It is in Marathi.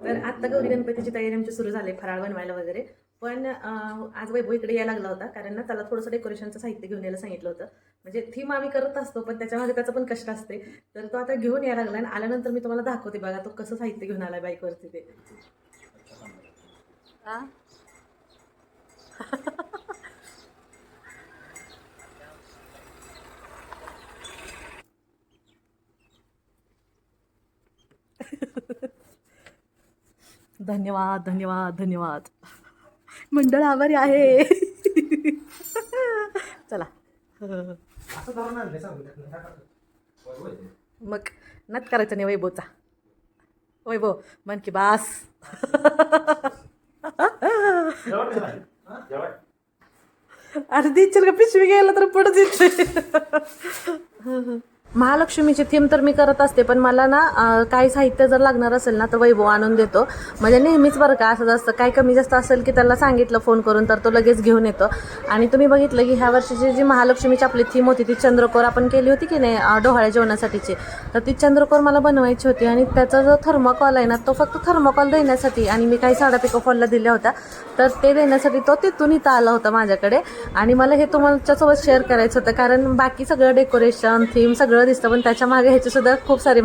तर आत्ता गौरी गणपतीची तयारी आमची सुरू झाली फराळ बनवायला वगैरे. पण आज वैभव इकडे यायला लागला होता कारण ना त्याला थोडंसं डेकोरेशनचं साहित्य घेऊन यायला सांगितलं होतं. म्हणजे थीम आम्ही करत असतो पण त्याच्यामध्ये त्याचं पण कष्ट असते. तर तो आता घेऊन यायला लागला आणि आल्यानंतर मी तुम्हाला दाखवते बघा तो कसं साहित्य घेऊन आला बाईकवरती ते हा? धन्यवाद धन्यवाद धन्यवाद. मंडळ आभारी आहे. चला. मग नत करायचं नाही वैभवचा. वैभव मन की बास. अर्धी इच्छा का पिशवी घ्यायला तर पुढेच येते. महालक्ष्मीची थीम तर मी करत असते पण मला ना काही साहित्य जर लागणार असेल ना तर वैभव आणून देतो. म्हणजे नेहमीच बरं का असं जास्त काही कमी जास्त असेल की त्याला सांगितलं फोन करून तर तो लगेच घेऊन येतो. आणि तुम्ही बघितलं की ह्या वर्षीची जी महालक्ष्मीची आपली थीम होती ती चंद्रकोर आपण केली होती की नाही अं, डोहाळ्या जेवणासाठीची? तर ती चंद्रकोर मला बनवायची होती आणि त्याचा जो थर्मोकॉल आहे ना तो फक्त थर्मोकॉल देण्यासाठी आणि मी काही साडा पिकोफॉलला दिल्या होत्या. तर ते देण्यासाठी तो तिथून इथं आला होता माझ्याकडे. आणि मला हे तुमच्यासोबत शेअर करायचं होतं कारण बाकी सगळं डेकोरेशन थीम सगळं दिसतं पण त्याच्यामागे ह्याचे सुद्धा खूप सारे